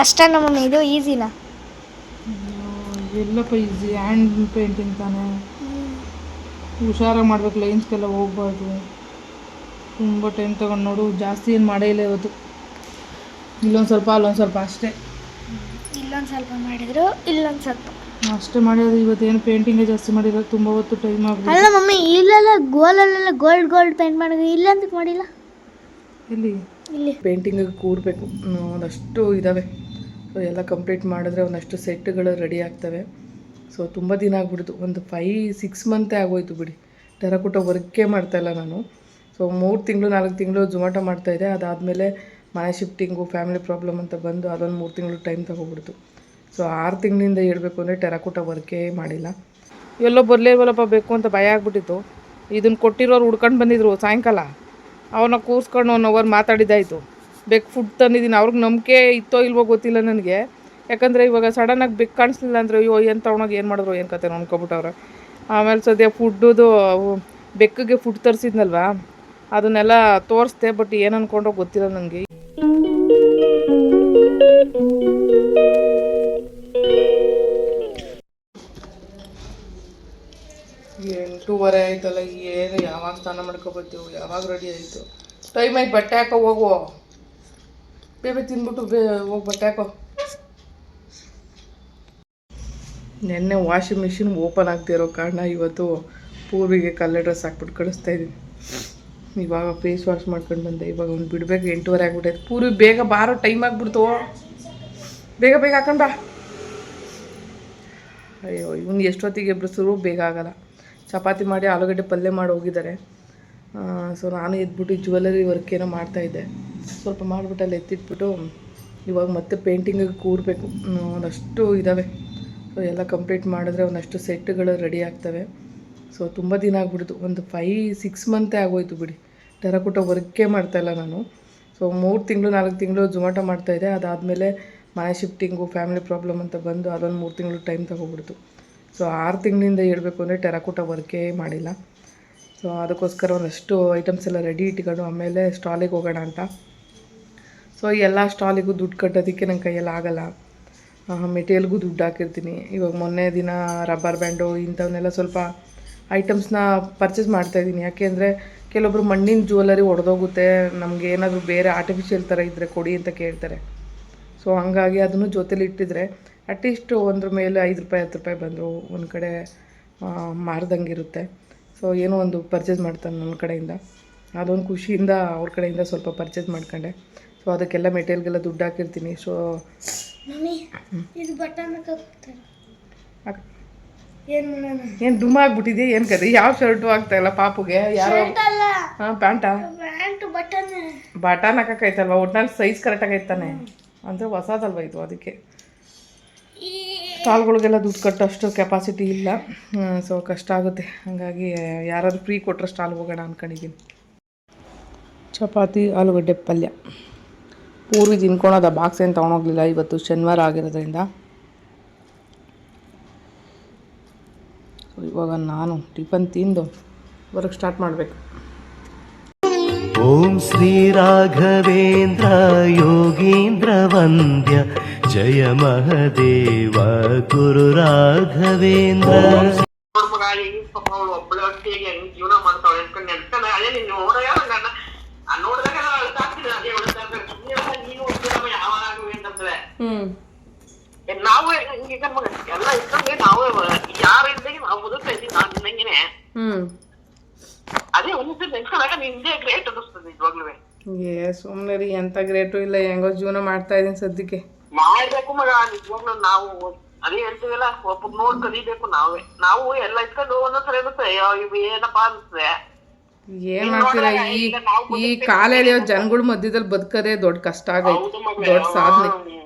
ಕಷ್ಟನಾ mummy ಇದು ಈಸಿನಾ? ಎಲ್ಲಪ್ಪ ಈಸಿ ಹ್ಯಾಂಡ್ ಪೇಂಟಿಂಗ್ ತಾನೆ. ಹುಷಾರಾಗಿ ಮಾಡ್ಬೇಕು ಲೈನ್ಸ್ಗೆಲ್ಲ ಹೋಗ್ಬಾರ್ದು. ತುಂಬ ಟೈಮ್ ತಗೊಂಡು ನೋಡು ಜಾಸ್ತಿ ಏನು ಮಾಡೇ ಇಲ್ಲ ಇವತ್ತು. ಇಲ್ಲೊಂದು ಸ್ವಲ್ಪ ಅಲ್ಲೊಂದು ಸ್ವಲ್ಪ ಅಷ್ಟೇ. ಇಲ್ಲೊಂದು ಸ್ವಲ್ಪ ಮಾಡಿದ್ರು ಇಲ್ಲೊಂದು ಸ್ವಲ್ಪ. ಅಷ್ಟೇ ಮಾಡಿರೋದು ಇವತ್ತೇನು ಪೇಂಟಿಂಗೇ ಜಾಸ್ತಿ ಮಾಡಿಲ್ಲ ತುಂಬ ಹೊತ್ತು ಟೈಮ್ ಆಗ್ಬಿಟ್ಟು ಅಲ್ಲ ಮಮ್ಮಿ ಇಲ್ಲೆಲ್ಲ ಗೋಲಲ್ಲೆಲ್ಲ ಗೋಲ್ಡ್ ಗೋಲ್ಡ್ ಪೇಂಟ್ ಮಾಡಿದ್ರು ಇಲ್ಲಂತ ಮಾಡಿಲ್ಲ? ಇಲ್ಲಿ ಇಲ್ಲಿ. ಪೇಂಟಿಂಗಿಗೆ ಕೂಡಬೇಕು ಒಂದಷ್ಟು ಇದ್ದಾವೆ ಸೊ ಎಲ್ಲ ಕಂಪ್ಲೀಟ್ ಮಾಡಿದ್ರೆ ಒಂದಷ್ಟು ಸೆಟ್ಗಳು ರೆಡಿ ಆಗ್ತವೆ. ಸೊ ತುಂಬ ದಿನ ಆಗ್ಬಿಡ್ತು. ಒಂದು ಫೈ ಸಿಕ್ಸ್ ಮಂತೇ ಆಗೋಯ್ತು ಬಿಡಿ. ಟೆರಕುಟ ವರ್ಕೇ ಮಾಡ್ತಾಯಿಲ್ಲ ನಾನು. ಸೊ ಮೂರು ತಿಂಗಳು, ನಾಲ್ಕು ತಿಂಗಳು ಜೊಮ್ಯಾಟೊ ಮಾಡ್ತಾಯಿದ್ದೆ ಅದಾದಮೇಲೆ ಮನೆ ಶಿಫ್ಟಿಂಗು ಫ್ಯಾಮಿಲಿ ಪ್ರಾಬ್ಲಮ್ ಅಂತ ಬಂದು ಅದೊಂದು ಮೂರು ತಿಂಗಳು ಟೈಮ್ ತಗೊಬಿಡ್ತು. ಸೊ ಆರು ತಿಂಗಳಿಂದ ಹೇಳಬೇಕು ಅಂದರೆ ಟೆರಕುಟ ವರ್ಕೇ ಮಾಡಿಲ್ಲ. ಎಲ್ಲೋ ಬರಲೇ ಬೇಕು ಅಂತ ಭಯ ಆಗ್ಬಿಟ್ಟಿತ್ತು. ಇದನ್ನು ಕೊಟ್ಟಿರೋರು ಹುಡ್ಕೊಂಡು ಬಂದಿದ್ರು ಸಾಯಂಕಾಲ. ಅವನ್ನ ಕೂರಿಸ್ಕೊಂಡು ಒನ್ ಅವರ್ ಮಾತಾಡಿದ್ದಾಯಿತು. ಬೆಕ್ ಫುಡ್ ತಂದಿದ್ದೀನಿ. ಅವ್ರಿಗೆ ನಂಬಿಕೆ ಇತ್ತೋ ಇಲ್ವೋ ಗೊತ್ತಿಲ್ಲ ನನಗೆ. ಯಾಕಂದರೆ ಇವಾಗ ಸಡನ್ನಾಗಿ ಬೆಕ್ ಕಾಣಿಸ್ಲಿಲ್ಲ ಅಂದರೆ, ಅಯ್ಯೋ, ಏನು ತೊಗೊಂಡೋಗಿ ಏನು ಮಾಡಿದ್ರು, ಏನು ಕತೆ ಅನ್ಕೊಬಿಟ್ಟವ್ರೆ ಆಮೇಲೆ ಸದ್ಯ ಫುಡ್ಡುದು ಬೆಕ್ಕಿಗೆ ಫುಡ್ ತರಿಸಿದ್ನಲ್ವಾ? ಅದನ್ನೆಲ್ಲ ತೋರಿಸ್ದೆ ಬಟ್ ಏನು ಅನ್ಕೊಂಡೋ ಗೊತ್ತಿಲ್ಲ ನನಗೆ ಎಂಟೂವರೆ ಆಯ್ತಲ್ಲ, ಏನು ಯಾವಾಗ ಸ್ನಾನ ಮಾಡ್ಕೊಬರ್ತೀವಿ ಯಾವಾಗ ರೆಡಿ ಆಯಿತು? ಟೈಮ್ ಆಯ್ತು, ಬಟ್ಟೆ ಹಾಕೋ ಹೋಗು ಬೇಬೆ ತಿಂದ್ಬಿಟ್ಟು ಬೇ ಹೋಗಿ ಬಟ್ಟೆ ಹಾಕೋ ನೆನ್ನೆ ವಾಷಿಂಗ್ ಮಿಷಿನ್ ಓಪನ್ ಆಗ್ತಿರೋ ಕಾರಣ ಇವತ್ತು ಪೂರ್ವಿಗೆ ಕಲ್ಲರ್ ಡ್ರೆಸ್ ಹಾಕ್ಬಿಟ್ಟು ಕಳಿಸ್ತಾ ಇದ್ದೀನಿ. ಇವಾಗ ಫೇಸ್ ವಾಶ್ ಮಾಡ್ಕೊಂಡು ಬಂದೆ. ಇವಾಗ ಒಂದು ಬಿಡ್ಬೇಕು, ಎಂಟೂವರೆ ಆಗ್ಬಿಟ್ಟೈತೆ. ಪೂರ್ವಿ, ಬೇಗ ಬಾರೋ, ಟೈಮ್ ಆಗ್ಬಿಡ್ತು. ಬೇಗ ಬೇಗ ಹಾಕೊಂಡ ಅಯ್ಯೋ, ಇವ್ನು ಎಷ್ಟೊತ್ತಿಗೆ ಎಬ್ಬಿಸಿದ್ರು ಬೇಗ ಆಗಲ್ಲ. ಚಪಾತಿ ಮಾಡಿ ಆಲೂಗಡ್ಡೆ ಪಲ್ಯ ಮಾಡಿ ಹೋಗಿದ್ದಾರೆ. ಸೊ ನಾನು ಎದ್ಬಿಟ್ಟು ಜ್ಯುವೆಲ್ಲರಿ ವರ್ಕ್ ಏನೋ ಮಾಡ್ತಾಯಿದ್ದೆ ಸ್ವಲ್ಪ ಮಾಡಿಬಿಟ್ಟು ಅಲ್ಲಿ ಎತ್ತಿಟ್ಬಿಟ್ಟು ಇವಾಗ ಮತ್ತೆ ಪೇಂಟಿಂಗಿಗೆ ಕೂರಬೇಕು. ಒಂದಷ್ಟು ಇದ್ದಾವೆ ಸೊ ಎಲ್ಲ ಕಂಪ್ಲೀಟ್ ಮಾಡಿದ್ರೆ ಒಂದಷ್ಟು ಸೆಟ್ಗಳು ರೆಡಿ ಆಗ್ತವೆ. ಸೊ ತುಂಬ ದಿನ ಆಗ್ಬಿಡ್ತು. ಒಂದು ಫೈ ಸಿಕ್ಸ್ ಮಂತೇ ಆಗೋಯ್ತು ಬಿಡಿ. ಟೆರಕುಟ ವರ್ಕೇ ಮಾಡ್ತಾಯಿಲ್ಲ ನಾನು. ಸೊ ಮೂರು ತಿಂಗಳು, ನಾಲ್ಕು ತಿಂಗಳು ಜೊಮಾಟೊ ಮಾಡ್ತಾಯಿದ್ದೆ ಅದಾದಮೇಲೆ ಮನೆ ಶಿಫ್ಟಿಂಗು ಫ್ಯಾಮಿಲಿ ಪ್ರಾಬ್ಲಮ್ ಅಂತ ಬಂದು ಅದೊಂದು ಮೂರು ತಿಂಗಳು ಟೈಮ್ ತಗೊಬಿಡ್ತು. ಸೊ ಆರು ತಿಂಗಳಿಂದ ಹೇಳಬೇಕು ಅಂದರೆ ಟೆರಕುಟ ವರ್ಕೇ ಮಾಡಿಲ್ಲ. ಸೊ ಅದಕ್ಕೋಸ್ಕರ ಒಂದಷ್ಟು ಐಟಮ್ಸ್ ಎಲ್ಲ ರೆಡಿ ಇಟ್ಕೊಂಡು ಆಮೇಲೆ ಸ್ಟಾಲಿಗೆ ಹೋಗೋಣ ಅಂತ. ಸೊ ಎಲ್ಲ ಸ್ಟಾಲಿಗೂ ದುಡ್ಡು ಕಟ್ಟೋದಕ್ಕೆ ನನ್ನ ಕೈಯಲ್ಲಿ ಆಗಲ್ಲ. ಮೆಟೀರಿಯಲ್ಗೂ ದುಡ್ಡು ಹಾಕಿರ್ತೀನಿ. ಇವಾಗ ಮೊನ್ನೆ ದಿನ ರಬ್ಬರ್ ಬ್ಯಾಂಡು ಇಂಥವನ್ನೆಲ್ಲ ಸ್ವಲ್ಪ ಐಟಮ್ಸ್ನ ಪರ್ಚೇಸ್ ಮಾಡ್ತಾಯಿದ್ದೀನಿ ಯಾಕೆಂದರೆ ಕೆಲವೊಬ್ರು ಮಣ್ಣಿನ ಜ್ಯುವೆಲರಿ ಒಡೆದೋಗುತ್ತೆ. ನಮಗೆ ಏನಾದರೂ ಬೇರೆ ಆರ್ಟಿಫಿಷಿಯಲ್ ಥರ ಇದ್ದರೆ ಕೊಡಿ ಅಂತ ಕೇಳ್ತಾರೆ. ಸೊ ಹಂಗಾಗಿ ಅದನ್ನು ಜೊತೇಲಿ ಇಟ್ಟಿದ್ರೆ ಅಟ್ಲೀಸ್ಟ್ ಒಂದ್ರ ಮೇಲೆ ಐದು ರೂಪಾಯಿ, ಹತ್ತು ರೂಪಾಯಿ ಬಂದರು ಒಂದು ಕಡೆ ಮಾರ್ದಂಗೆ ಇರುತ್ತೆ ಸೊ ಏನೋ ಒಂದು ಪರ್ಚೇಸ್ ಮಾಡ್ತಾನೆ ನನ್ನ ಕಡೆಯಿಂದ. ಅದೊಂದು ಖುಷಿಯಿಂದ ಅವ್ರ ಕಡೆಯಿಂದ ಸ್ವಲ್ಪ ಪರ್ಚೇಸ್ ಮಾಡ್ಕೊಂಡೆ. ಸೊ ಅದಕ್ಕೆಲ್ಲ ಮೆಟೀರಿಯಲ್ಗೆಲ್ಲ ದುಡ್ಡು ಹಾಕಿರ್ತೀನಿ. ಸೊ ಏನು ಏನು ದುಮ್ಮ ಆಗ್ಬಿಟ್ಟಿದೆ? ಏನು ಕತೆ ಯಾವ ಶರ್ಟು ಆಗ್ತಾ ಇಲ್ಲ ಪಾಪುಗೆ? ಯಾರೋ ಹಾಂ ಪ್ಯಾಂಟಾ? ಬಟನ್ ಹಾಕಕ್ಕೈತಲ್ವ ಒಟ್ನಲ್ಲಿ ಸೈಜ್ ಕರೆಕ್ಟಾಗಿ ಐತಾನೆ ಅಂದರೆ ಹೊಸದಲ್ವ ಇದು ಅದಕ್ಕೆ? ಸ್ಟಾಲ್ಗಳಿಗೆಲ್ಲ ದುಡ್ಡು ಕಟ್ಟೋಷ್ಟು ಕೆಪಾಸಿಟಿ ಇಲ್ಲ. ಸೊ ಕಷ್ಟ ಆಗುತ್ತೆ. ಹಾಗಾಗಿ ಯಾರಾದರೂ ಫ್ರೀ ಕೊಟ್ಟರೆ ಸ್ಟಾಲ್ ಹೋಗೋಣ ಅಂದ್ಕೊಂಡಿದ್ದೀನಿ ಚಪಾತಿ ಆಲೂಗಡ್ಡೆ ಪಲ್ಯ. ಪೂರ್ವಿ ತಿನ್ಕೊಳೋದು ಆ ಬಾಕ್ಸ್ ಏನು ತೊಗೊಂಡೋಗ್ಲಿಲ್ಲ ಇವತ್ತು ಶನಿವಾರ ಆಗಿರೋದ್ರಿಂದ. ಸೊ ಇವಾಗ ನಾನು ಟಿಫನ್ ತಿಂದು ಬರೋಕ್ಕೆ ಸ್ಟಾರ್ಟ್ ಮಾಡಬೇಕು. ಓಂ ಶ್ರೀ ರಾಘವೇಂದ್ರ ಯೋಗೀಂದ್ರ ವಂದ್ಯ, ಜಯ ಮಹದೇವ ಗುರು ರಾಘವೇಂದ್ರ. ನಾವು ಈಗ ಮಗ ಎಲ್ಲ ಇದ್ದಂಗೆ ನಾವು ಯಾರ ಇದ್ದಂಗೆ ನಾವು ಬದುಕ್ತಾ ಇದ್ದೀವಿ ನಾನು ನಿನ್ನಂಗೆನೆ. ಹ್ಞೂ ಅದೇ ಒಂದ್ಸಲ ನೆನ್ಸ್ಕೊಂಡಾಗ ನಿಂದೇ ಗ್ರೇಟ್ ಅನ್ನಿಸ್ತದೆ ನಿಜವಾಗ್ಲೂ ಏ ಸುಮ್ಮನೆ ರೀ ಎಂತ ಗ್ರೇಟು ಇಲ್ಲ ಹೆಂಗೋ ಜೀವನ ಮಾಡ್ತಾ ಇದೀನಿ ಸದ್ಯಕ್ಕೆ. ಮಾಡ್ಬೇಕು ಮಗ ನಿಜವಾಗ್ಲೂ ನಾವು ಅದೇ ಹೇಳ್ತೀವಲ್ಲ ಒಬ್ಬ ನೋಡ್ ಕಲಿಬೇಕು ನಾವೇ. ನಾವು ಎಲ್ಲ ಇಟ್ಕೊಂಡು ಒಂದೊಂದ್ಸಲ ಅನಿಸ್ತದೆ ಅಯ್ಯೋ ಇವ್ ಏನಪ್ಪಾ ಅನ್ಸ್ತದೆ ಏನ್ ಮಾಡ್ತೀರಾ? ಈ ಈ ಕಾಲಲ್ಲಿ ಜನಗಳ ಮಧ್ಯದಲ್ಲಿ ಬದುಕದೇ ದೊಡ್ಡ ಕಷ್ಟ ಆಗೈತೆ ದೊಡ್ಡ ಸಾಧನೆ. ಹ್ಮ್.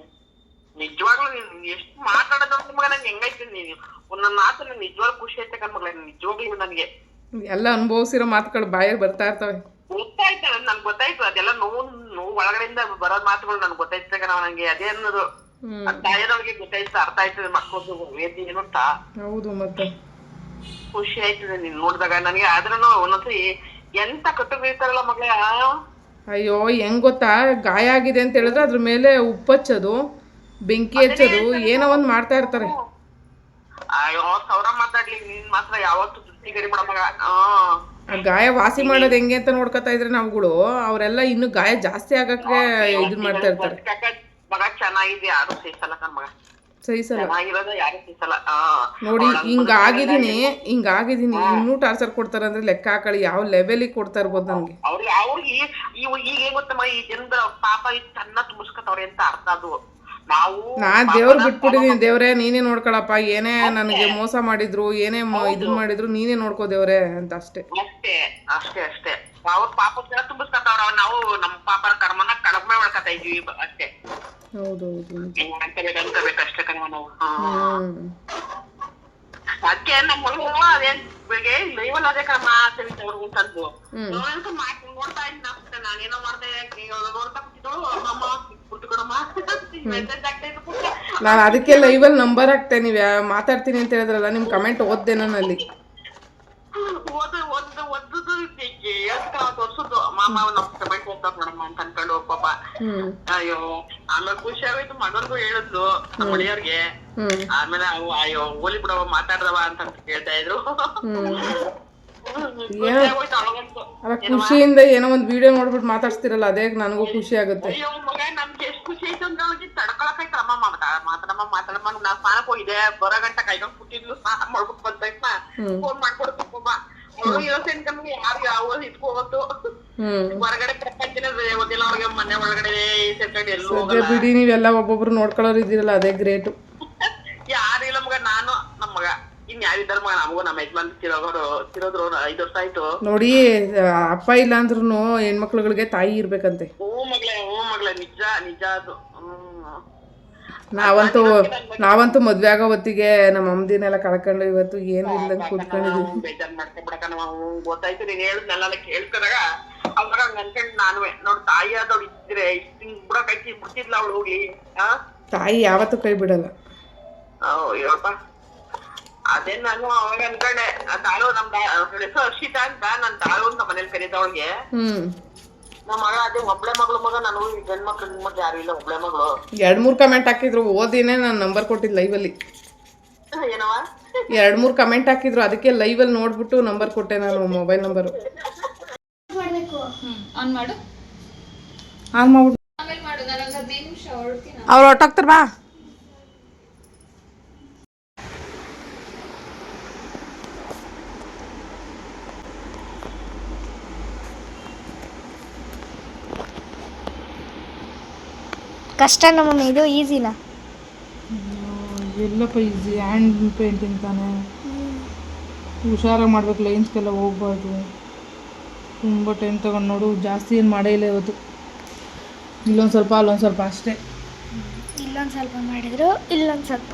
ನಿಜವಾಗ್ಲೂ ನೀನ್ ಎಷ್ಟು ಮಾತಾಡೋದಂತ ಮಗ ನಂಗೆ ಹೆಂಗೈತಿ ನೀನು? ನನ್ನ ಮಾತು ನನ್ಗೆ ನಿಜವಾಗ್ಲೂ ಖುಷಿ ಐತೆ ಕಣ್ ಮಗಳ? ನಿಜವಾಗ್ಲೂ ನನಗೆ. ಎಲ್ಲ ಅನುಭವಿಸಿರೋ ಮಾತುಗಳು ಬಾಯಲ್ಲಿ ಬರ್ತಾ ಇರ್ತವೆ. ಗೊತ್ತಾಯ್ತು ನನ್ಗೆ ಗೊತ್ತಾಯ್ತು. ಅದೆಲ್ಲ ನೋವು ನೋವು ಒಳಗಡೆಯಿಂದ ಬರೋ ಮಾತುಗಳು ನನ್ಗೆ ಗೊತ್ತಾಯ್ತು ಕಣ ನನಗೆ ಅದೇ ಅನ್ನೋದು. ತಾಯಿಯವ್ರಿಗೆ ಗೊತ್ತಾಯ್ತು ಅರ್ಥ ಆಯ್ತದೆ ಮಕ್ಕಳು ವೇದಿ ಏನು ಅಂತ ಹೌದು ಮತ್ತೆ. ಖುಷಿ ಆಯ್ತದೆ ನೀನ್ ನೋಡಿದಾಗ. ನನಗೆ ಆದ್ರೂ ಒಂದೊಂದ್ಸರಿ ಎಂತ ಕಟ್ಟು ಬೀಳ್ತಾರಲ್ಲ ಮಗಳ ಅಯ್ಯೋ ಹೆಂಗ್ ಗೊತ್ತಾ? ಗಾಯ ಆಗಿದೆ ಅಂತ ಹೇಳಿದ್ರೆ ಅದ್ರ ಮೇಲೆ ಉಪ್ಪಚ್ಚೋದು. ಬೆಂಕಿ ಹಚ್ಚೋದು ಏನೋ ಒಂದ್ ಮಾಡ್ತಾ ಇರ್ತಾರೆ. ಅಯ್ಯೋ ಸೌರ ಮಾತಾಡ್ಲಿ ನೀನ್ ಮಾತ್ರ ಯಾವತ್ತು ಗಡಿ ಆ. ಗಾಯ ವಾಸಿ ಮಾಡೋದು ಹೆಂಗೆ ಅಂತ ನೋಡ್ಕೊತಾ ಇದ್ರೆ ನಾವುಗಳು ಅವರೆಲ್ಲ ಇನ್ನು ಗಾಯ ಜಾಸ್ತಿ ಆಗಕ್ಕೆ ಇದನ್ನ ಮಾಡ್ತಾ ಇರ್ತಾರೆ. ಮಗ ಚೆನ್ನಾಗಿದೆ ಯಾರು ಸೇಸಲ್ಲ ಕಣ್ ಮಗ. ಸಹಿಸಲ್ಲ. ನೋಡಿ ಯಾರು ಸೇಸಲ್ಲ ಹಿಂಗ ನೋಡಿ ಹಿಂಗಾಗಿದ್ದೀನಿ ಹಿಂಗಾಗಿದ್ದೀನಿ ಇನ್ನೂ ಟಾರ್ಚರ್ ಕೊಡ್ತಾರೆ ಅಂದ್ರೆ ಲೆಕ್ಕ ಹಾಕಳಿ ಯಾವ ಲೆವೆಲಿಗೆ ಕೊಡ್ತಾ ಇರ್ಬೋದು ನನಗೆ. ಅವ್ರಿಗೆ ಅವ್ರಿಗೆ ಇವ್ ಈಗ ಏನ್ ಗೊತ್ತಮ್ಮ ಈ ಜನದ ಪಾಪ ಇದು ಚೆನ್ನ ತುಂಬಿಸ್ಕೊತವ್ರೆ ಅಂತ ಅರ್ಥ ಅದು. ನಾ ದೇವ್ರ ಬಿಟ್ಬಿಟ್ಟಿದೀನಿ ದೇವ್ರೆ ನೀನೇ ನೋಡ್ಕೊಳಪ್ಪ ಏನೇ ನನಗೆ ಮೋಸ ಮಾಡಿದ್ರು ಏನೇ ಇದನ್ ಮಾಡಿದ್ರು ನೀನೇ ನೋಡ್ಕೋ ದೇವ್ರೆ ಅಂತ ಅಷ್ಟೇ. ಅಷ್ಟೇ ಅಷ್ಟೇ ಅಷ್ಟೇ. ಅವ್ರ ಪಾಪ ಜನ ತುಂಬಿಸ್ಕೊತಾವ್ರ ನಾವು ನಮ್ಮ ಪಾಪನ ಕರ್ಮನ ಕಡಿಮೆ ಮಾಡ್ಕೊತಾ ಇದೀವಿ ಅಷ್ಟೇ. ಹೌದೌದು. ಹೌದು ಅನ್ಕೋಬೇಕು ಅನ್ಕೋಬೇಕು ಅಷ್ಟೇ ಕಣವ ನಾವು ಅದಕ್ಕೆ ನಮ್ಮ ಹುಡುಗ ಅದೇನ್ ಬೆಳಿಗ್ಗೆ ಲೈವಲ್ ಅದೇ ಕ್ರಮ ಸವಿತ ಅವ್ರಿಗೂ ತಂದು. ನೋಡ್ತಾ ಇದ್ದೀನಿ ಅಷ್ಟೇ ನಾನೇನೋ ಮಾಡ್ತಾ ನೋಡ್ತಾ ಕೂತಿದ್ದಳು ಅಮ್ಮಮ್ಮ ನಾನು ಅದಕ್ಕೆ ಲೈವಲ್ಲಿ ನಂಬರ್ ಹಾಕ್ತೆ ನೀವು ಮಾತಾಡ್ತೀನಿ ಅಂತ ಹೇಳಿದ್ರಲ್ಲ ನಿಮ್ ಕಮೆಂಟ್ ಓದ್ದೆ ನಾನು ಅಲ್ಲಿ. ಮಾಮ ನಮ್ ಕಮೆಂಟ್ ಹೋಗ್ತಾರ ನೋಡಮ್ಮ ಅಂತ ಅನ್ಕೊಂಡು ಪಾಪ. ಅಯ್ಯೋ ಆಮೇಲೆ ಖುಷಿ ಆಗೋಯ್ತು ಮಗನ್ಗೂ ಹೇಳಿದ್ಲು ನಮ್ಮ ಹುಡುಗಿಯರ್ಗೆ ಆಮೇಲೆ ಅವು ಅಯ್ಯೋ ಹೋಲಿ ಬಿಡವ ಮಾತಾಡ್ದವ ಅಂತ ಕೇಳ್ತಾ ಇದ್ರು. ಖುಷಿಯಿಂದ ಏನೋ ಒಂದ್ ವಿಡಿಯೋ ನೋಡ್ಬಿಟ್ಟು ಮಾತಾಡ್ತೀರಲ್ಲ ಅದೇ ನನಗೂ ಖುಷಿ ಆಗುತ್ತೆ. ಖುಷಿ ಆಯ್ತು ಅಂದ್ರೆ ಅವ್ಳಿಗೆ ತಡ್ಕೊಳಕೈತ್ರ ಅಮ್ಮ ಮಾತಾ- ಮಾತಾಡಮ್ಮ. ಮಾತಾಡಮ್ಮ ನಾ ಸ್ನಾನಕ್ ಹೋಗಿದ್ದೆ ಬರೋ ಗಂಟ ಕೈಗೊಂಡ್ ಕುಟ್ಟಿದ್ಲು. ಸ್ನಾನ ಮಾಡ್ಬಿಟ್ಟು ಬಂದ ತಕ್ಷಣ. ಫೋನ್ ಮಾಡ್ಕೊಡು ಒಬ್ಬ ಅವಳು ಯೋಚನೆ ನಮ್ಗೆ ಯಾರು ಯಾವ ಇಟ್ಕೋವತ್ತು ಹೊರಗಡೆ ಪ್ರಪಂಚನೇ ಓದಿಲ್ಲ ಅವ್ರಿಗೆ ಮನೆ ಒಳಗಡೆ ಸೇರ್ಕೊಂಡು ಎಲ್ಲೂ ಬಿಡಿ ನೀವೆಲ್ಲ ಒಬ್ಬೊಬ್ರು ನೋಡ್ಕೊಳ್ಳೋರು ಇದ್ದೀರಲ್ಲ ಅದೇ ಗ್ರೇಟ್ ಯಾರಿಲ್ಲ ಮಗ ನಾನು ನಮ್ಮ ಮಗ. ಇನ್ ಯಾರಿದ್ದಾರ ಮಗ? ನಮಗೂ ನಮ್ಮ ಯಜಮಾನ್ ತಿರೋಗೋರು ತಿರೋದ್ರು ಐದು ವರ್ಷ ಆಯ್ತು. ನೋಡಿ ಅಪ್ಪ ಇಲ್ಲ ಅಂದ್ರೂ ಹೆಣ್ಮಕ್ಳುಗಳಿಗೆ ತಾಯಿ ಇರ್ಬೇಕಂತೆ. ಓ ಮಗಳೇ ಮಗಳೇ ನಿಜ ನಿಜ ಅದು. ಹ್ಮ್. ನಾವಂತೂ ನಾವಂತೂ ಮದ್ವೆ ಆಗೋ ಹೊತ್ತಿಗೆ ನಮ್ಮ ಅಮ್ಮದಿನೆಲ್ಲ ಕಳ್ಕೊಂಡು ಇವತ್ತು ಏನು ಇಲ್ಲ ಕೂತ್ಕೊಂಡಿದ್ವಿ. ಬೇಜಾರ್ ಮಾಡ್ಕೊಂಡ್ಬಿಡಕ ನಾವು. ಗೊತ್ತಾಯ್ತು ನೀನ್ ಹೇಳಿದ್ನೆಲ್ಲ ಕೇಳ್ಕೊಂಡಾಗ ಅವಾಗ ಹಂಗ ಅನ್ಕೊಂಡ್ ನಾನುವೆ. ನೋಡ್ ತಾಯಿ ಆದವ್ಳು ಇದ್ರೆ ಇಷ್ಟು ಬಿಡಕ್ ಐತಿ ಬಿಡ್ತಿದ್ಲ ಅವಳು ಹೋಗಿ ತಾಯಿ ಯಾವತ್ತೂ ಕೈ ಬಿಡಲ್ಲ. ಅಯ್ಯಪ್ಪ. ಅದೇ ನಾನು ಅವಾಗ ಅನ್ಕೊಂಡೆ ತಾಳು ನಮ್ ಹೆಸರು ಅವ್ಳ ಹೆಸ್ರು ಹರ್ಷಿತಾ ಅಂತ ನನ್ ತಾಳು ಅಂತ ಮನೇಲಿ ಕರೀತವಳಿಗೆ ಹ್ಮ್. ನಮ್ಮ ಮಗ ಅದೇ ಒಬ್ಳೆ ಮಗಳು ಮಗ ನನಗೂ ಈ ಗಂಡ್ ಮಕ್ಳು ಮಕ್ಳು ಯಾರು ಇಲ್ಲ ಒಬ್ಳೆ ಮಗಳು. ಎರಡು ಮೂರು ಕಮೆಂಟ್ ಹಾಕಿದ್ರು ಓದಿನೇ ನಾನು ನಂಬರ್ ಕೊಟ್ಟಿದ್ದು ಲೈವಲ್ಲಿ ಏನವ ಎರಡು ಮೂರು ಕಮೆಂಟ್ ಹಾಕಿದ್ರು ಅದಕ್ಕೆ ಲೈವಲ್ಲಿ ನೋಡ್ಬಿಟ್ಟು ನಂಬರ್ ಕೊಟ್ಟೆ ನಾನು ಮೊಬೈಲ್ ನಂಬರು ಆನ್ ಮಾಡು. ಆನ್ ಮಾಡ್ಬಿಟ್ಟು ಆಮೇಲೆ ಮಾಡು ನನಗೆ ಹದಿನೈದು ನಿಮಿಷ ಹೊರಡ್ತೀನಿ. ಅವ್ರು ಹೊಟ್ಟೋಗ್ತಾರ ಬಾ. ಕಷ್ಟ ನಮ್ಮ ಇದು ಈಸಿನ? ಎಲ್ಲಪ್ಪ ಈಸಿ ಹ್ಯಾಂಡ್ ಪೇಂಟಿಂಗ್ ತಾನೆ. ಹುಷಾರಾಗಿ ಮಾಡ್ಬೇಕು ಲೈನ್ಸ್ಗೆಲ್ಲ ಹೋಗ್ಬಾರ್ದು. ತುಂಬ ಟೈಮ್ ತಗೊಂಡು ನೋಡು ಜಾಸ್ತಿ ಏನು ಮಾಡೇ ಇಲ್ಲ ಇವತ್ತು. ಇಲ್ಲೊಂದು ಸ್ವಲ್ಪ ಅಲ್ಲೊಂದು ಸ್ವಲ್ಪ ಅಷ್ಟೇ. ಇಲ್ಲೊಂದು ಸ್ವಲ್ಪ ಮಾಡಿದ್ರು ಇಲ್ಲೊಂದು ಸ್ವಲ್ಪ.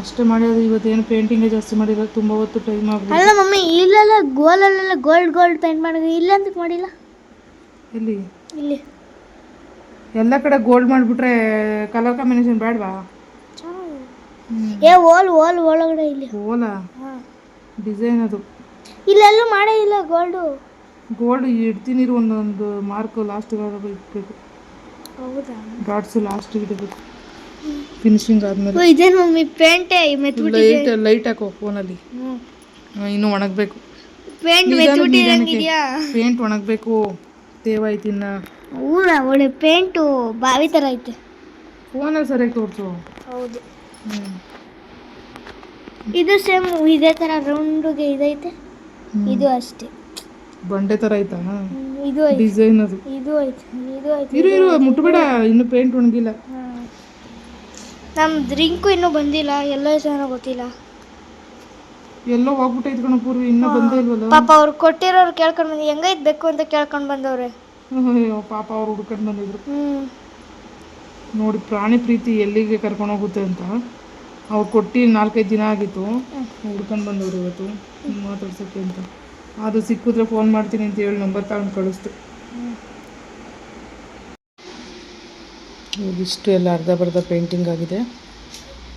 ಅಷ್ಟೇ ಮಾಡೋದು ಇವತ್ತು ಏನು ಪೇಂಟಿಂಗೇ ಜಾಸ್ತಿ ಮಾಡಿಲ್ಲ ತುಂಬ ಹೊತ್ತು ಟೈಮ್ ಆಗ್ಬೋದು ಅಲ್ಲ ಮಮ್ಮಿ ಇಲ್ಲೆಲ್ಲ ಗೋಲಲ್ಲೆಲ್ಲ ಗೋಲ್ಡ್ ಗೋಲ್ಡ್ ಪೇಂಟ್ ಮಾಡಿದ್ರು ಇಲ್ಲಂತ ಮಾಡಿಲ್ಲ? ಎಲ್ಲಿ? ಇಲ್ಲಿ. ಎಲ್ಲ ಕಡೆ ಗೋಲ್ಡ್ ಮಾಡಿಬಿಟ್ರೆ ಕಲರ್ ಕಾಂಬಿನೇಷನ್ ಬೇಡವಾ ಏ ಓಲ್ ಓಲ್ ಒಳಗಡೆ ಇಲ್ಲಿ. ಓಲಾ ಡಿಸೈನ್ ಅದು. ಇಲ್ಲೆಲ್ಲೂ ಮಾಡೇ ಇಲ್ಲ ಗೋಲ್ಡು ಗೋಲ್ಡ್ ಇಡ್ತೀನಿ ಒಂದೊಂದು ಮಾರ್ಕ್ ಲಾಸ್ಟ್ ಇಟ್ಬೇಕು ಹೌದಾ? ಡಾಟ್ಸು ಲಾಸ್ಟಿಗೆ ಇಡಬೇಕು ಫಿನಿಶಿಂಗ್ ಆದಮೇಲೆ. ಓ, ಇದೇನ್ ಮಮ್ಮಿ ಪೇಂಟೇ ಲೈಟ್ ಲೈಟ್ ಹಾಕೋ ಫೋನಲ್ಲಿ ಇನ್ನೂ ಒಣಗಬೇಕು. Paint paint ಒಣಗಬೇಕು. ತೇವಾಯ್ತು ಇನ್ನ ಊರ ಒಳ್ಳೆ ಪೇಂಟು ಬಾವಿ ಥರ ಐತೆ. ಫೋನಲ್ಲಿ ಸರಿಯಾಗಿ ತೋರಿಸು. ಹೌದು. ಇದು ಸೇಮ್ ಇದೇ ಥರ ರೌಂಡಿಗೆ ಇದೈತೆ. ಇದು ಅಷ್ಟೇ. ಬಂಡೆ ಥರ ಐತಾ? ಇದು ಐತೆ. ಡಿಸೈನ್ ಅದು. ಇದು ಐತೆ ಇದು ಐತೆ. ಇರು ಇರು ಮುಟ್ಬೇಡ ಇನ್ನು ಪೇಂಟ್ ಒಣಗಿಲ್ಲ. ನಮ್ಮ ಡ್ರಿಂಕು ಇನ್ನೂ ಬಂದಿಲ್ಲ ಎಲ್ಲ ಏನೋ ಗೊತ್ತಿಲ್ಲ. ಎಲ್ಲೋ ಹೋಗ್ಬಿಟ್ಟೈತೆ ಕಣ ಪೂರ್ವಿ ಇನ್ನೂ ಬಂದೇ ಇಲ್ವಲ್ಲ? ಪಾಪ ಅವ್ರು ಕೊಟ್ಟಿರೋರು ಕೇಳ್ಕೊಂಡು ಬಂದು ಹೆಂಗೈತೆ ಬೇಕು ಅಂತ ಕೇಳ್ಕೊಂಡು ಬಂದವ್ರೆ. ಪಾಪ ಅವ್ರು ಹುಡ್ಕೊಂಡು ಬಂದಿದ್ರು ನೋಡಿ, ಪ್ರಾಣಿ ಪ್ರೀತಿ ಎಲ್ಲಿಗೆ ಕರ್ಕೊಂಡು ಹೋಗುತ್ತೆ ಅಂತ. ಅವ್ರು ಕೊಟ್ಟು ನಾಲ್ಕೈದು ದಿನ ಆಗಿತ್ತು. ಹುಡ್ಕೊಂಡು ಬಂದವರು ಇವತ್ತು. ಮಾತಾಡ್ಸೋಕ್ಕೆ ಅಂತ. ಅದು ಸಿಕ್ಕಿದ್ರೆ ಫೋನ್ ಮಾಡ್ತೀನಿ ಅಂತ ಹೇಳಿ ನಂಬರ್ ತಗೊಂಡು ಕಳಿಸ್ತು. ಇಷ್ಟು ಎಲ್ಲ ಅರ್ಧ ಬರ್ಧ ಪೇಂಟಿಂಗ್ ಆಗಿದೆ.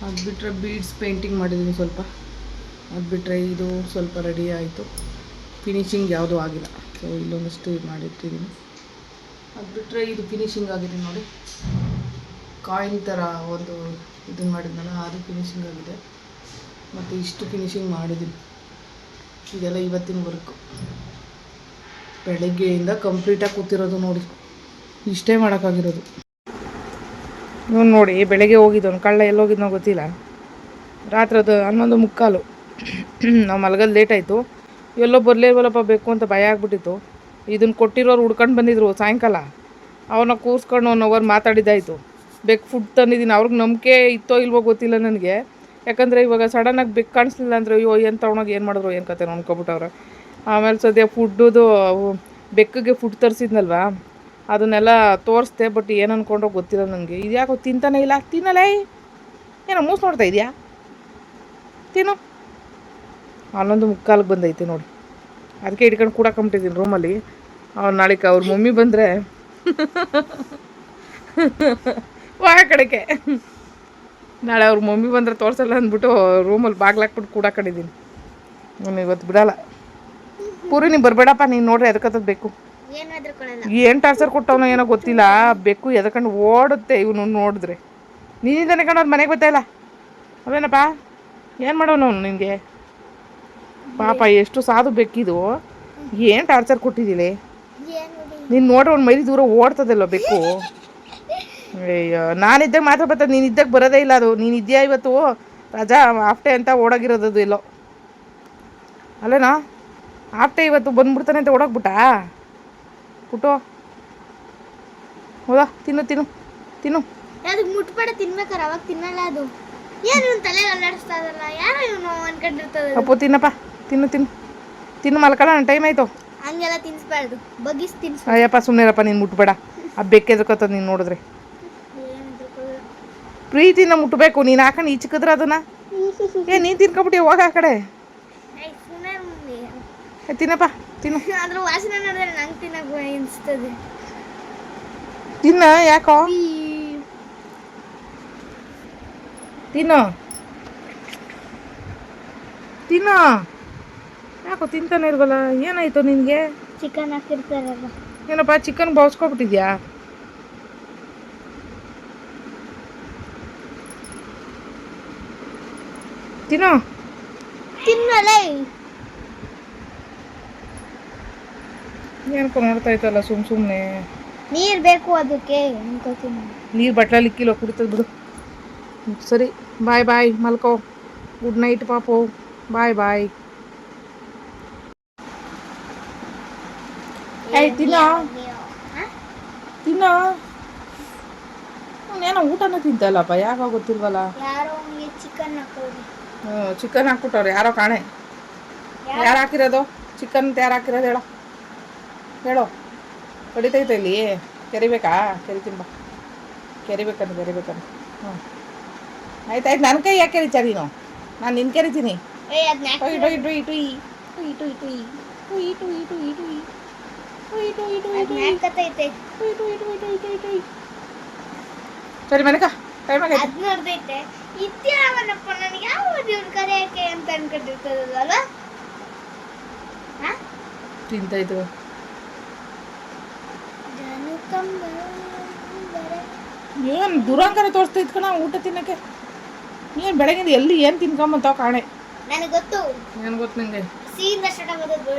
ಅದು ಬಿಟ್ಟರೆ ಬೀಡ್ಸ್ ಪೇಂಟಿಂಗ್ ಮಾಡಿದ್ದೀನಿ ಸ್ವಲ್ಪ. ಅದು ಬಿಟ್ಟರೆ ಇದು ಸ್ವಲ್ಪ ರೆಡಿ ಆಯಿತು. ಫಿನಿಶಿಂಗ್ ಯಾವುದೂ ಆಗಿಲ್ಲ. ಸೊ ಇಲ್ಲೊಂದಷ್ಟು ಮಾಡಿಟ್ಟಿದ್ದೀನಿ ಅದು ಬಿಟ್ಟರೆ ಇದು ಫಿನಿಶಿಂಗ್ ಆಗಿದೆ ನೋಡಿ. ಕಾಯಿನ್ ಥರ ಒಂದು ಇದನ್ನು ಮಾಡಿದ್ನಲ್ಲ, ಅದು ಫಿನಿಶಿಂಗ್ ಆಗಿದೆ. ಮತ್ತು ಇಷ್ಟು ಫಿನಿಶಿಂಗ್ ಮಾಡಿದ್ದೀನಿ ಇದೆಲ್ಲ ಇವತ್ತಿನ ವರ್ಕು ಬೆಳಗ್ಗೆಯಿಂದ ಕಂಪ್ಲೀಟಾಗಿ ಕೂತಿರೋದು ನೋಡಿ. ಇಷ್ಟೇ ಮಾಡೋಕ್ಕಾಗಿರೋದು. ಇವನು ನೋಡಿ, ಬೆಳಗ್ಗೆ ಹೋಗಿದ್ದವನು ಕಳ್ಳ ಎಲ್ಲಿ ಹೋಗಿದ್ನೋ ಗೊತ್ತಿಲ್ಲ. ರಾತ್ರಿ ಅದು ಹನ್ನೊಂದು ಮುಕ್ಕಾಲು. ನಾವು ಮಲಗೋದು ಲೇಟ್ ಆಯಿತು. ಬರಲೇ ಬಲಪ್ಪ ಬೇಕು ಅಂತ ಭಯ ಆಗ್ಬಿಟ್ಟಿತ್ತು. ಇದನ್ನು ಕೊಟ್ಟಿರೋರು ಹುಡ್ಕೊಂಡು ಬಂದಿದ್ರು ಸಾಯಂಕಾಲ. ಅವನ್ನ ಕೂರಿಸ್ಕೊಂಡು ಒನ್ ಅವರ್ ಮಾತಾಡಿದ್ದಾಯಿತು. ಬೆಕ್ಕು ಫುಡ್ ತಂದಿದ್ದೀನಿ ಅವ್ರಿಗೆ ನಂಬಿಕೆ ಇತ್ತೋ ಇಲ್ವೋ ಗೊತ್ತಿಲ್ಲ ನನಗೆ. ಯಾಕಂದರೆ ಇವಾಗ ಸಡನ್ನಾಗಿ ಬೆಕ್ಕು ಕಾಣಿಸ್ಲಿಲ್ಲ ಅಂದರೆ ಅಯ್ಯೋ ಏನು ತೊಗೊಂಡೋಗಿ ಏನು ಮಾಡಿದ್ರು, ಏನು ಕತೆ ಅನ್ಕೊಬಿಟ್ಟವ್ರೆ ಆಮೇಲೆ ಸದ್ಯ ಫುಡ್ಡುದು ಬೆಕ್ಕಿಗೆ ಫುಡ್ ತರಿಸಿದ್ನಲ್ವ? ಅದನ್ನೆಲ್ಲ ತೋರಿಸ್ದೆ ಬಟ್ ಏನು ಅನ್ಕೊಂಡ್ರೋ ಗೊತ್ತಿಲ್ಲ ನನಗೆ. ಇದ್ಯಾಕೋ ತಿಂತಾನೆ ಇಲ್ಲ? ತಿನ್ನಲೇ? ಏನೋ ಮೂಸ್ ನೋಡ್ತಾ ಇದೆಯಾ? ತಿನ್ನು. ಹನ್ನೊಂದು ಮುಕ್ಕಾಲಿಗೆ ಬಂದೈತೆ ನೋಡಿ. ಅದಕ್ಕೆ ಹಿಡ್ಕೊಂಡು ಕೂಡಕೊಂಬಿಟ್ಟಿದ್ದೀನಿ ರೂಮಲ್ಲಿ ಅವ್ರು ನಾಳೆಗೆ ಅವ್ರ ಮಮ್ಮಿ ಬಂದರೆ ವಾ ಕಡೆಗೆ. ನಾಳೆ ಅವ್ರ ಮಮ್ಮಿ ಬಂದರೆ ತೋರ್ಸಲ್ಲ ಅಂದ್ಬಿಟ್ಟು ರೂಮಲ್ಲಿ ಬಾಗ್ಲಾಕ್ಬಿಟ್ಟು ಕೂಡಕೊಂಡಿದ್ದೀನಿ ನಾನು ಇವತ್ತು ಬಿಡಲ್ಲ. ಪೂರಿ ನೀವು ಬರಬೇಡಪ್ಪ ನೀನು ನೋಡ್ರಿ ಎದಕ್ಕತ್ತದ ಬೇಕು. ಏನು ಟಾರ್ಚರ್ ಕೊಟ್ಟವನು ಏನೋ ಗೊತ್ತಿಲ್ಲ ಬೆಕ್ಕು ಎದಕಂಡು ಓಡುತ್ತೆ ಇವನು ನೋಡಿದ್ರೆ. ನೀನಿಂದನೇ ಕಣ ಅವ್ರ ಮನೆಗೆ ಗೊತ್ತಾಯಿಲ್ಲ ಅವೇನಪ್ಪ ಏನು ಮಾಡೋನು ಅವನು ನಿನಗೆ? ಪಾಪ ಎಷ್ಟು ಸಾಧು ಬೆಕ್ಕಿದು. ಏನು ಟಾರ್ಚರ್ ಕೊಟ್ಟಿದ್ದೀಲಿ ಏನು ನೀನು ನೋಡ್ರ ಒಂದು ಮೈಲಿ ದೂರ ಓಡ್ತದಲ್ಲ ಬೇಕು ಅಯ್ಯೋ ನಾನಿದ್ದಾಗ ಮಾತ್ರ ಬರ್ತದೆ ನೀನು ಇದ್ದಾಗ ಬರೋದೇ ಇಲ್ಲ ಅದು. ನೀನು ಇದೆಯಾ ಇವತ್ತು? ರಜಾ ಆಫ್ಟೇ ಅಂತ ಓಡೋಗಿರೋದು ಇಲ್ಲೋ ಅಲ್ಲೇನಾ? ಆಫ್ಟೇ ಇವತ್ತು ಬಂದ್ಬಿಡ್ತಾನೆ ಅಂತ ಓಡಾಕ್ಬಿಟ್ಟಾ? ಪುಟು ಹೌದಾ ತಿನ್ನು ತಿನ್ನು ತಿನ್ನು. ಅದಕ್ಕೆ ಮುಟ್ಬೇಡ ತಿನ್ಬೇಕಾರೆ ಅವಾಗ ತಿನ್ನಲ್ಲ ಅದು. ಏನು ಇವನು ತಲೆ ಅಲ್ಲಾಡಿಸ್ತಾ ಇದಲ್ಲ ಯಾರೋ ಇವನು ಅನ್ಕೊಂಡಿರ್ತದೆ ಅಪ್ಪು ತಿನ್ನಪ್ಪ. ತಿನ್ನು ತಿನ್ನು. ತಿನ್ನು ಮಲ್ಕೊಳ್ಳೋಣ ಟೈಮ್ ಆಯಿತು. ಹಂಗೆಲ್ಲ ತಿನ್ಸ್ಬಾರ್ದು. ಬಗ್ಗಿಸ್ ತಿನ್ಸ್ ಅಯ್ಯಪ್ಪ ಸುಮ್ಮನೆರಪ್ಪ ನೀನು ಮುಟ್ಬೇಡ. ಆ ಬೆಕ್ಕೆದ್ರಕತ್ತದ ನೀನು ನೋಡಿದ್ರೆ. ಪ್ರೀತಿನ ಮುಟ್ಬೇಕು. ನೀನು ಹಾಕೊಂಡು ಈಚಕಿದ್ರೆ ಅದನ್ನ? ಏ ನೀನು ತಿನ್ಕೊಬಿಟ್ಟು ಹೋಗ ಆ ಕಡೆ. ತಿನ್ನಪ್ಪ ತಿನ್ನು. ಅದ್ರ ವಾಸನೆ ನೋಡಿದ್ರೆ ನಂಗೆ ತಿನ್ನಕ್ಕೆ ಅನಿಸ್ತದೆ. ತಿನ್ನ ಯಾಕೋ? ತಿನ್ನು. ತಿನ್ನು. ಯಾಕೋ ತಿಂತಾನೆ ಇಲ್ವಲ್ಲ ಏನಾಯ್ತು ನಿನಗೆ? ಚಿಕನ್ ಹಾಕಿರ್ತಾರಲ್ಲ ಏನಪ್ಪ ಚಿಕನ್ ಬಾವ್ಸ್ಕೊಬಿಟ್ಟಿದ್ಯಾ ತಿನ್ನೋ. ತಿನ್ನಲೇ ಏನಕ್ಕೋ ನೋಡ್ತಾ ಇತ್ತಲ್ಲ ಸುಮ್ ಸುಮ್ಮನೆ ನೀರು ಬೇಕು ಅದಕ್ಕೆ ಅನ್ಕೋತೀನಿ ನೀರು ಬಟ್ಲಲ್ಲಿ ಇಕ್ಕಿಲ್ಲ ಕುಡಿತದ ಬಿಡು. ಸರಿ ಬಾಯ್ ಬಾಯ್ ಮಲ್ಕೋ. ಗುಡ್ ನೈಟ್ ಪಾಪು. ಬಾಯ್ ಬಾಯ್. ಏಯ್ ತಿನ್ನೋ. ತಿನ್ನೋ. ಏನೋ ಊಟನೂ ತಿಂತಲ್ಲಪ್ಪ ಯಾಕೋ ಗೊತ್ತಿಲ್ವಲ್ಲ? ಯಾರೋ ಅವನಿಗೆ ಚಿಕನ್ ಹಾಕ್ಬಿಟ್ಟವ್ರು ಯಾರೋ ಕಾಣೆ. ಯಾರು? ಹಾಕಿರೋದು? ಚಿಕನ್ ಅಂತ ಯಾರು ಹಾಕಿರೋದು ಹೇಳೋ. ಹೇಳೋ. ಹೊಡಿತೈತೆ ಇಲ್ಲಿ. ಕೆರಿಬೇಕಾ? ಕೆರಿತೀನಿ ಬಾ ಕೆರಿಬೇಕನ್ನು ಕೆರಿಬೇಕನ್ನು. ಹ್ಞೂ. ಆಯ್ತಾಯ್ತು ನನ್ನ ಕೈ ಯಾಕೆ ಕೆರಿಚಾ ನೀನು? ನಾನು ನಿನ್ನ ಕೆರಿತೀನಿ. ಏ ಇಟು ಇಟು ಇಟು ಇಟು ಇಟು ಇಟು ಇಟು ಇಟು ಟೊಯ್ ಸರಿ ಮನಕ ಟೈಮ್ ಆಗೈತೆ ಅದ್ ನೋಡ್ದೈತೆ ಇದ್ಯಾವನಪ್ಪ ನನಗೆ ಯಾವ ಕರೆಯಕ್ಕೆ ಅಂತ ಅನ್ಕೊಂಡಿರ್ತದಲ್ಲ ತಿಂತಾಯ್ತು ಏನು ದುರಂಕರ ತೋರಿಸ್ತಾ ಇದ್ಕಣ ಊಟ ತಿನ್ನಕ್ಕೆ. ನೀನು ಬೆಳಗಿಂದ ಎಲ್ಲಿ ಏನು ತಿನ್ಕೊಂಬಂತಾವ ಕಾಣೆ. ನನಗೆ ಗೊತ್ತು. ಏನು ಗೊತ್ತು ನಂಗೆ. ಸೀನ್ ಸ್ಟಾರ್ಟ್ ಆಗೋದು